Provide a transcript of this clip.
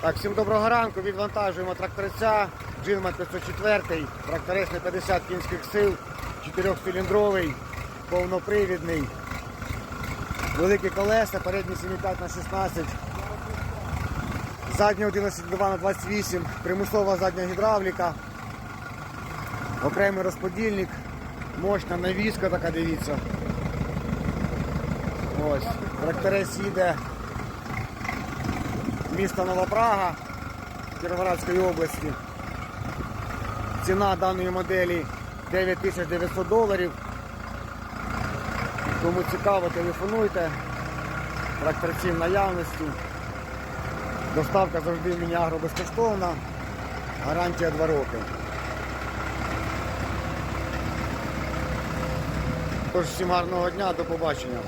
Так, всім доброго ранку. Відвантажуємо тракторця. Джинман 504, тракторець на 50 кінських сил, 4-циліндровий, повнопривідний. Великі колеса, передні 7,5 на 16. Задня 11,2 на 28, примусова задня гідравліка, окремий розподільник, мощна навіска така, дивіться. Ось, тракторець їде місто Нова Прага Кіровоградської області. Ціна даної моделі 9900 доларів. Кому цікаво, телефонуйте. Тракторці наявності. Доставка завжди в Мініагро безкоштовна. Гарантія 2 роки. Тож всім гарного дня, до побачення.